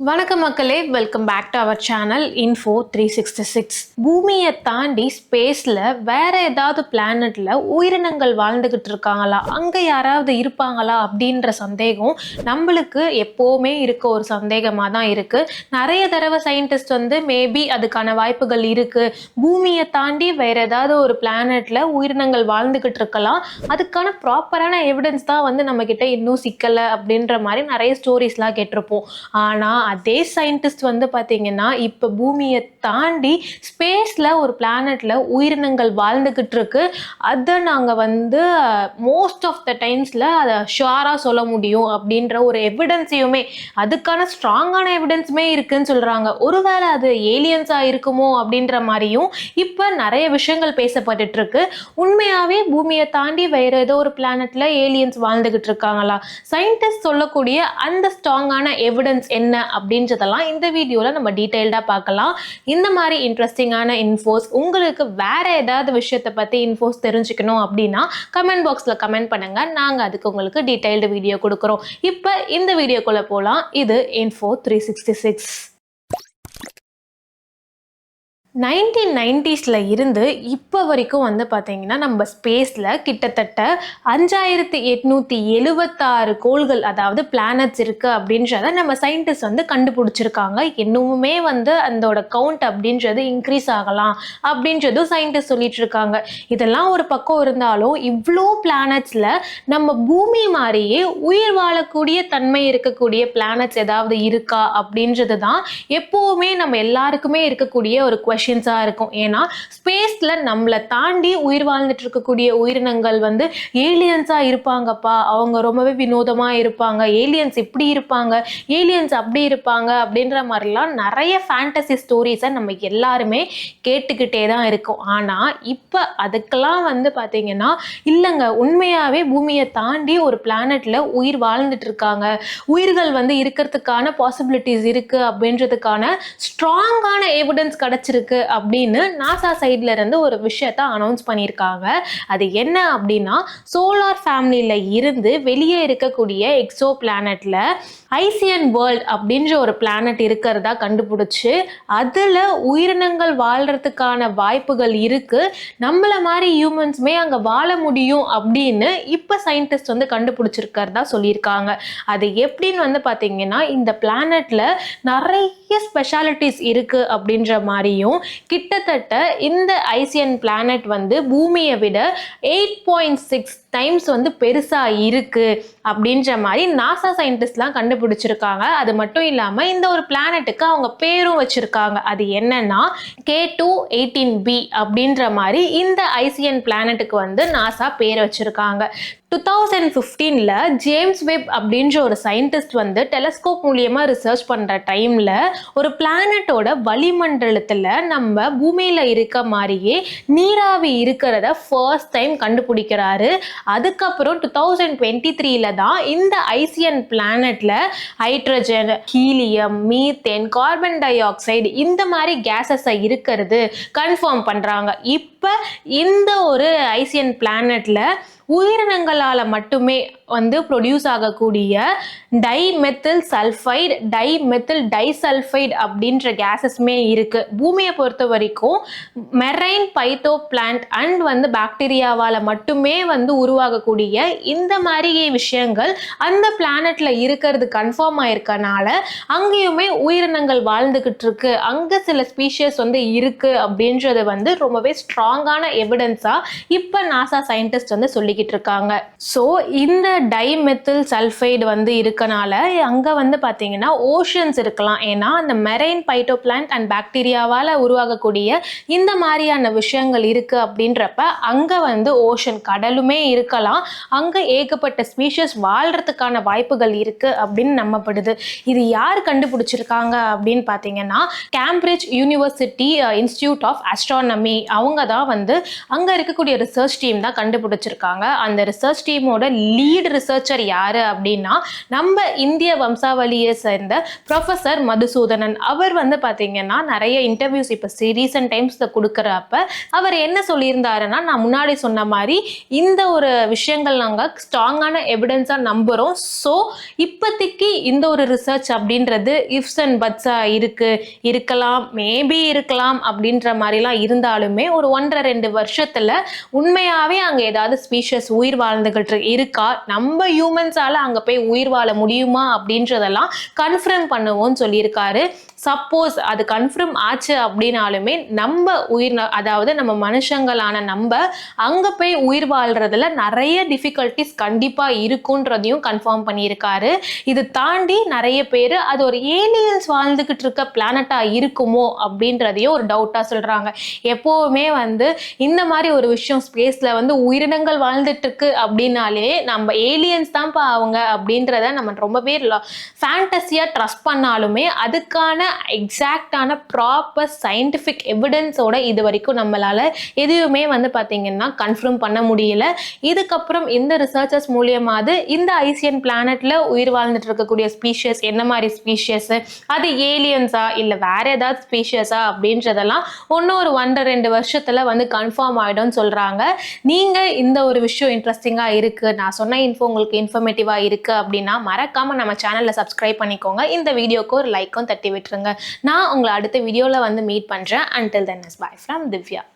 வணக்கம் மக்களே welcome back to our channel info three sixty six பூமியை தாண்டி ஸ்பேஸில் வேற ஏதாவது பிளானட்ல உயிரினங்கள் வாழ்ந்துகிட்டு இருக்காங்களா? அங்கே யாராவது இருப்பாங்களா? அப்படின்ற சந்தேகம் நம்மளுக்கு எப்போவுமே இருக்க ஒரு சந்தேகமாக தான் இருக்குது நிறைய தடவை சயின்டிஸ்ட் வந்து மேபி அதுக்கான வாய்ப்புகள் இருக்குது பூமியை தாண்டி வேற ஏதாவது ஒரு பிளானட்ல உயிரினங்கள் வாழ்ந்துகிட்டு இருக்கலாம். அதுக்கான ப்ராப்பரான எவிடன்ஸ் தான் வந்து நம்மக்கிட்ட இன்னும் சிக்கலை அப்படின்ற மாதிரி நிறைய ஸ்டோரிஸ்லாம் கேட்டிருப்போம். ஆனால் அதே சயின்டிஸ்ட் வந்து பார்த்தீங்கன்னா இப்போ பூமியை தாண்டி ஸ்பேஸில் ஒரு பிளானட்டில் உயிரினங்கள் வாழ்ந்துக்கிட்டு இருக்கு அதை நாங்கள் வந்து மோஸ்ட் ஆஃப் த டைம்ஸில் அதை ஷுவராக சொல்ல முடியும் அப்படின்ற ஒரு எவிடன்ஸையுமே அதுக்கான ஸ்ட்ராங்கான எவிடன்ஸுமே இருக்குன்னு சொல்கிறாங்க ஒருவேளை அது ஏலியன்ஸாக இருக்குமோ அப்படின்ற மாதிரியும் இப்போ நிறைய விஷயங்கள் பேசப்பட்டுட்டு இருக்கு உண்மையாகவே பூமியை தாண்டி வேற ஏதோ ஒரு பிளானட்டில் ஏலியன்ஸ் வாழ்ந்துக்கிட்டு இருக்காங்களா சயின்டிஸ்ட் சொல்லக்கூடிய அந்த ஸ்ட்ராங்கான எவிடன்ஸ் என்ன அப்படின்றதெல்லாம் இந்த வீடியோவில் நம்ம டீட்டெயில்டாக பார்க்கலாம். இந்த மாதிரி இன்ட்ரெஸ்டிங்கான இன்ஃபோஸ் உங்களுக்கு வேற ஏதாவது விஷயத்தை பற்றி இன்ஃபோஸ் தெரிஞ்சுக்கணும் அப்படின்னா கமெண்ட் பாக்ஸில் கமெண்ட் பண்ணுங்கள் நாங்கள் அதுக்கு உங்களுக்கு டீட்டெயில்டு வீடியோ கொடுக்குறோம். இப்போ இந்த வீடியோக்குள்ளே போகலாம் இது info three sixty six nineteen நைன்டிஸில் இருந்து இப்போ வரைக்கும் வந்து பார்த்தீங்கன்னா நம்ம ஸ்பேஸில் கிட்டத்தட்ட அஞ்சாயிரத்தி எட்நூற்றி எழுவத்தாறு கோள்கள் அதாவது பிளானட்ஸ் இருக்குது அப்படின்றத நம்ம சயின்டிஸ்ட் வந்து கண்டுபிடிச்சிருக்காங்க. இன்னுமே வந்து அதோட கவுண்ட் அப்படின்றது இன்க்ரீஸ் ஆகலாம் அப்படின்றதும் சயின்டிஸ்ட் சொல்லிட்டு இருக்காங்க இதெல்லாம் ஒரு பக்கம் இருந்தாலும் இவ்வளோ பிளானட்ஸில் நம்ம பூமி மாதிரியே உயிர் வாழக்கூடிய தன்மை இருக்கக்கூடிய பிளானட்ஸ் ஏதாவது இருக்கா அப்படின்றது தான் எப்போவுமே நம்ம எல்லாருக்குமே இருக்கக்கூடிய ஒரு கொஷின்ஸாக இருக்கும். ஏன்னா ஸ்பேஸில் நம்மளை தாண்டி உயிர் வாழ்ந்துட்டு இருக்கக்கூடிய உயிரினங்கள் வந்து ஏலியன்ஸாக இருப்பாங்கப்பா. அவங்க ரொம்பவே வினோதமாக இருப்பாங்க. ஏலியன்ஸ் இப்படி இருப்பாங்க. ஏலியன்ஸ் அப்படி இருப்பாங்க அப்படின்ற மாதிரிலாம் நிறைய ஃபேண்டசி ஸ்டோரிஸை நம்ம எல்லாருமே கேட்டுக்கிட்டே தான் இருக்கோம். ஆனால் இப்போ அதுக்கெல்லாம் வந்து பார்த்தீங்கன்னா இல்லைங்க. உண்மையாகவே பூமியை தாண்டி ஒரு பிளானட்டில் உயிர் வாழ்ந்துட்டு இருக்காங்க. உயிர்கள் வந்து இருக்கிறதுக்கான பாசிபிலிட்டிஸ் இருக்குது அப்படின்றதுக்கான ஸ்ட்ராங்கான எவிடன்ஸ் கிடச்சிருக்கு. அப்படின்னு நாசா சைட்ல இருந்து ஒரு விஷயத்த அனௌன்ஸ் பண்ணியிருக்காங்க. அது என்ன அப்படின்னா சோலார் ஃபேமிலியில் இருந்து வெளியே இருக்கக்கூடிய எக்ஸோ பிளானட்ல ஐசியன் வேர்ல்ட் அப்படின்ற ஒரு பிளானட் இருக்கிறதா கண்டுபிடிச்சு அதில் உயிரினங்கள் வாழ்றதுக்கான வாய்ப்புகள் இருக்கு. நம்மள மாதிரி ஹியூமன்ஸுமே அங்கே வாழ முடியும் அப்படின்னு இப்போ சயின்டிஸ்ட் வந்து கண்டுபிடிச்சிருக்கிறதா சொல்லியிருக்காங்க. அது எப்படின்னு வந்து பார்த்தீங்கன்னா இந்த பிளானட்ல நிறைய ஸ்பெஷாலிட்டிஸ் இருக்கு அப்படின்ற மாதிரியும் கிட்டத்தட்ட இந்த ஐசியன் பிளானட் வந்து பூமியை விட எயிட் பாயிண்ட் சிக்ஸ் டைம்ஸ் வந்து பெருசாக இருக்குது அப்படின்ற மாதிரி நாசா சயின்டிஸ்ட்லாம் கண்டுபிடிச்சிருக்காங்க. அது மட்டும் இல்லாமல் இந்த ஒரு பிளானட்டுக்கு அவங்க பேரும் வச்சுருக்காங்க. அது என்னன்னா கே டூ எயிட்டீன் பி அப்படின்ற மாதிரி இந்த ஐசிஎன் பிளானட்டுக்கு வந்து நாசா பேர் வச்சுருக்காங்க. டூ தௌசண்ட் ஃபிஃப்டீனில் ஜேம்ஸ் வெப் அப்படின்ற ஒரு சயின்டிஸ்ட் வந்து டெலஸ்கோப் மூலியமாக ரிசர்ச் பண்ணுற டைமில் ஒரு பிளானட்டோட வளிமண்டலத்தில் நம்ம பூமியில் இருக்க மாதிரியே நீராவி இருக்கிறத ஃபர்ஸ்ட் டைம் கண்டுபிடிக்கிறாரு. அதுக்கப்புறம் டூ தௌசண்ட் டுவெண்ட்டி த்ரீல தான் இந்த ஐசியன் பிளானட்ல hydrogen helium methane carbon dioxide இந்த மாதிரி கேசஸை இருக்கிறது கன்ஃபார்ம் பண்ணுறாங்க இப்போ இந்த ஒரு ஐசியன் பிளானட்ல உயிரினங்களால் மட்டுமே வந்து ப்ரொடியூஸ் ஆகக்கூடிய டைமெத்தில் சல்ஃபைடு டைமெத்தில் டைசல்ஃபைடு அப்படின்ற கேஸஸ்மே இருக்குது பூமியை பொறுத்த வரைக்கும் மெரைன் பைத்தோ பிளான்ட் அண்ட் வந்து பாக்டீரியாவால் மட்டுமே வந்து உருவாகக்கூடிய இந்த மாதிரி விஷயங்கள் அந்த பிளானட்டில் இருக்கிறது கன்ஃபார்ம் ஆயிருக்கனால அங்கேயுமே உயிரினங்கள் வாழ்ந்துக்கிட்டு இருக்கு. அங்கே சில ஸ்பீஷியஸ் வந்து இருக்கு அப்படின்றது வந்து ரொம்பவே ஸ்ட்ராங்கான எவிடன்ஸாக இப்போ நாசா சயின்டிஸ்ட் வந்து சொல்லிக்கிட்டு இருக்காங்க. ஸோ இந்த டைமெத்தில் சல்ஃபைடு வந்து இருக்கனால அங்கே வந்து பார்த்தீங்கன்னா ஓஷன்ஸ் இருக்கலாம். ஏன்னா அந்த மெரைன் பைட்டோபிளான்ட் அண்ட் பாக்டீரியாவால் உருவாகக்கூடிய இந்த மாதிரியான விஷயங்கள் இருக்குது அப்படின்றப்ப அங்கே வந்து ஓஷன் கடலுமே இருக்கலாம். அங்கே ஏகப்பட்ட ஸ்பீஷஸ் வாழ்கிறதுக்கான வாய்ப்புகள் இருக்குது அப்படின்னு நம்பப்படுது. இது யார் கண்டுபிடிச்சிருக்காங்க அப்படின்னு பார்த்தீங்கன்னா Cambridge University Institute of Astronomy அவங்க தான் வந்து அங்கே இருக்கக்கூடிய ரிசர்ச் டீம் தான் கண்டுபிடிச்சிருக்காங்க. அந்த ரிசர்ச் டீமோட லீட் ரிசர்ச்சர் யாரு அப்படின்னா நம்ம இந்திய வம்சாவளியை சேர்ந்த ப்ரொஃபசர் மதுசூதனன். அவர் வந்து பார்த்தீங்கன்னா நிறைய இன்டர்வியூஸ் இப்போ ரீசெண்ட் டைம்ஸில் கொடுக்குறப்ப அவர் என்ன சொல்லியிருந்தாருன்னா நான் முன்னாடி சொன்ன மாதிரி இந்த ஒரு விஷயங்கள் நாங்கள் ஸ்ட்ராங்கான எவிடன்ஸாக நம்புகிறோம் ஸோ இப்போதைக்கு இந்த ஒரு ரிசர்ச் அப்படின்றது இஃப்ஸ் அண்ட் பட்ஸாக இருக்கு. இருக்கலாம் மேபி இருக்கலாம் அப்படின்ற மாதிரிலாம் இருந்தாலுமே ஒரு ஒன்றரை ரெண்டு வருஷத்தில் உண்மையாகவே அங்கே ஏதாவது ஸ்பீஷஸ் உயிர் வாழ்ந்துகிட்டு இருக்கா? நம்ம ஹியூமன்ஸால அங்க போய் உயிர் வாழ முடியுமா? அப்படின்றதெல்லாம் கன்ஃபர்ம் பண்ணுவோம்னு சொல்லியிருக்காரு. சப்போஸ் அது கன்ஃபர்ம் ஆச்சு அப்படின்னாலுமே நம்ம உயிர் அதாவது நம்ம மனுஷங்களான நம்ம அங்க போய் உயிர் வாழ்றதுல நிறைய டிஃபிகல்ட்டிஸ் கண்டிப்பா இருக்குன்றதையும் கன்ஃபார்ம் பண்ணியிருக்காரு. இது தாண்டி நிறைய பேர் அது ஒரு ஏலியன்ஸ் வாழ்ந்துகிட்டு இருக்க பிளானட்டா இருக்குமோ அப்படின்றதையும் ஒரு டவுட்டா சொல்றாங்க. எப்போவுமே வந்து இந்த மாதிரி ஒரு விஷயம் ஸ்பேஸ்ல வந்து உயிரினங்கள் வாழ்ந்து வாழ்ந்துட்டு இருக்கு அப்படின்னாலே நம்ம ஏலியன்ஸ் தான்ப்பா அவங்க அப்படின்றத நம்ம ரொம்பவே ஃபேண்டஸியாக ட்ரஸ்ட் பண்ணாலுமே அதுக்கான எக்ஸாக்டான ப்ராப்பர் சயின்டிஃபிக் எவிடன்ஸோட இது வரைக்கும் நம்மளால் எதுவுமே வந்து பார்த்தீங்கன்னா கன்ஃபார்ம் பண்ண முடியல. இதுக்கப்புறம் இந்த ரிசர்ச்சர்ஸ் மூலியமாவது இந்த ஐசியன் பிளானட்டில் உயிர் வாழ்ந்துட்டு இருக்கக்கூடிய ஸ்பீஷியஸ் என்ன மாதிரி ஸ்பீஷியஸ் அது ஏலியன்ஸா இல்லை வேற ஏதாவது ஸ்பீஷியஸா அப்படின்றதெல்லாம் ஒன்று ஒரு ஒன்றரை ரெண்டு வருஷத்தில் வந்து கன்ஃபார்ம் ஆகிடும்னு சொல்கிறாங்க நீங்கள் இந்த ஒரு விஷயம் இன்ட்ரெஸ்ட்டிங்காக இருக்குது நான் சொன்ன இன்ஃபோ உங்களுக்கு இன்ஃபர்மேட்டிவாக இருக்குது அப்படின்னா மறக்காமல் நம்ம சேனலில் சப்ஸ்கிரைப் பண்ணிக்கோங்க. இந்த வீடியோக்கு ஒரு லைக்கும் தட்டி விட்டுருங்க. நான் உங்களை அடுத்த வீடியோவில் வந்து மீட் பண்ணுறேன் until then is bye from Divya.